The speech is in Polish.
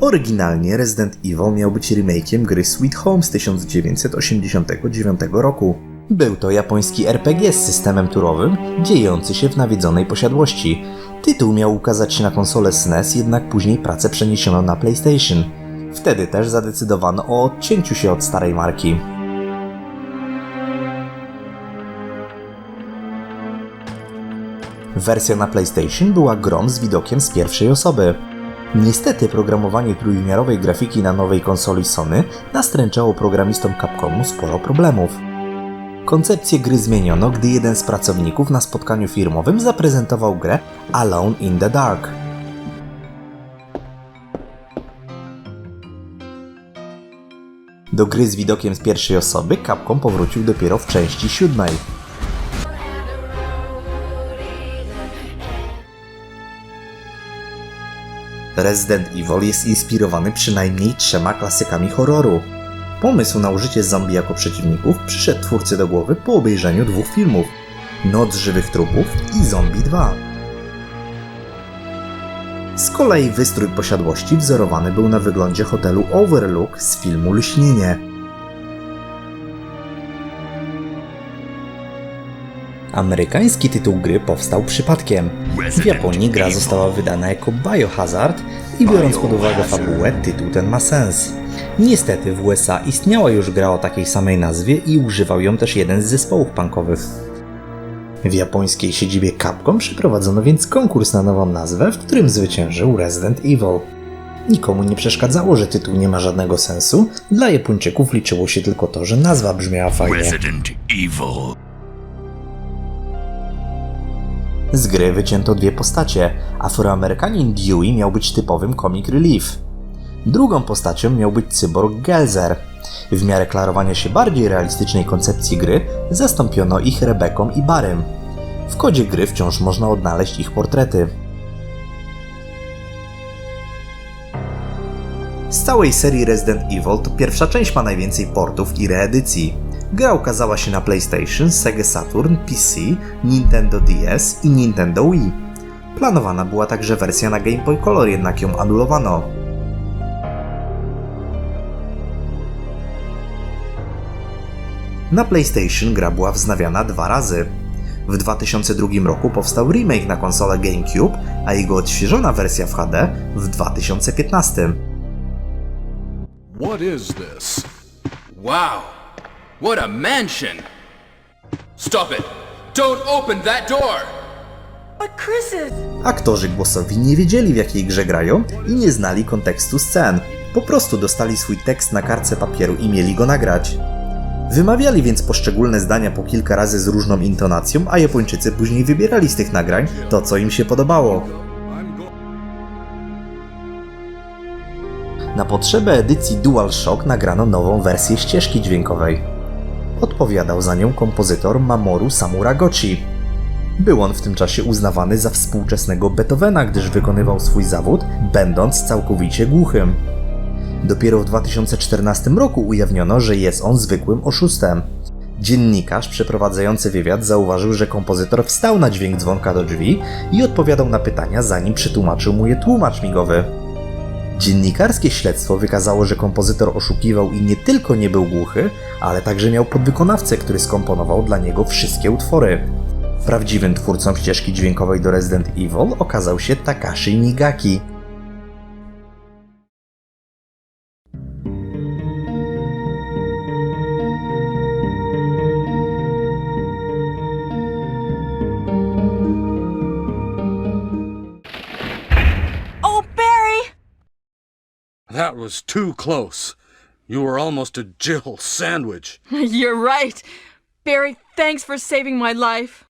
Oryginalnie Resident Evil miał być remakiem gry Sweet Home z 1989 roku. Był to japoński RPG z systemem turowym, dziejący się w nawiedzonej posiadłości. Tytuł miał ukazać się na konsolę SNES, jednak później pracę przeniesiono na PlayStation. Wtedy też zadecydowano o odcięciu się od starej marki. Wersja na PlayStation była grą z widokiem z pierwszej osoby. Niestety programowanie trójwymiarowej grafiki na nowej konsoli Sony nastręczało programistom Capcomu sporo problemów. Koncepcję gry zmieniono, gdy jeden z pracowników na spotkaniu firmowym zaprezentował grę Alone in the Dark. Do gry z widokiem z pierwszej osoby Capcom powrócił dopiero w części siódmej. Resident Evil jest inspirowany przynajmniej trzema klasykami horroru. Pomysł na użycie zombie jako przeciwników przyszedł twórcy do głowy po obejrzeniu dwóch filmów: Noc żywych trupów i Zombie 2. Z kolei wystrój posiadłości wzorowany był na wyglądzie hotelu Overlook z filmu Lśnienie. Amerykański tytuł gry powstał przypadkiem. W Japonii gra została wydana jako Biohazard i biorąc pod uwagę fabułę, tytuł ten ma sens. Niestety w USA istniała już gra o takiej samej nazwie i używał ją też jeden z zespołów punkowych. W japońskiej siedzibie Capcom przeprowadzono więc konkurs na nową nazwę, w którym zwyciężył Resident Evil. Nikomu nie przeszkadzało, że tytuł nie ma żadnego sensu, dla Japończyków liczyło się tylko to, że nazwa brzmiała fajnie. Resident Evil. Z gry wycięto dwie postacie. Afroamerykanin Dewey miał być typowym comic relief. Drugą postacią miał być cyborg Gelzer. W miarę klarowania się bardziej realistycznej koncepcji gry zastąpiono ich Rebeką i Barym. W kodzie gry wciąż można odnaleźć ich portrety. Z całej serii Resident Evil to pierwsza część ma najwięcej portów i reedycji. Gra ukazała się na PlayStation, Sega Saturn, PC, Nintendo DS i Nintendo Wii. Planowana była także wersja na Game Boy Color, jednak ją anulowano. Na PlayStation gra była wznawiana dwa razy. W 2002 roku powstał remake na konsolę GameCube, a jego odświeżona wersja w HD w 2015. What is this? Wow, what a mansion! Stop it! Don't open that door! But Chris is. Aktorzy głosowi nie wiedzieli w jakiej grze grają i nie znali kontekstu scen. Po prostu dostali swój tekst na kartce papieru i mieli go nagrać. Wymawiali więc poszczególne zdania po kilka razy z różną intonacją, a Japończycy później wybierali z tych nagrań to, co im się podobało. Na potrzebę edycji DualShock nagrano nową wersję ścieżki dźwiękowej. Odpowiadał za nią kompozytor Mamoru Samuragochi. Był on w tym czasie uznawany za współczesnego Beethovena, gdyż wykonywał swój zawód, będąc całkowicie głuchym. Dopiero w 2014 roku ujawniono, że jest on zwykłym oszustem. Dziennikarz przeprowadzający wywiad zauważył, że kompozytor wstał na dźwięk dzwonka do drzwi i odpowiadał na pytania, zanim przetłumaczył mu je tłumacz migowy. Dziennikarskie śledztwo wykazało, że kompozytor oszukiwał i nie tylko nie był głuchy, ale także miał podwykonawcę, który skomponował dla niego wszystkie utwory. Prawdziwym twórcą ścieżki dźwiękowej do Resident Evil okazał się Takashi Nigaki. That was too close. You were almost a Jill sandwich. You're right. Barry, thanks for saving my life.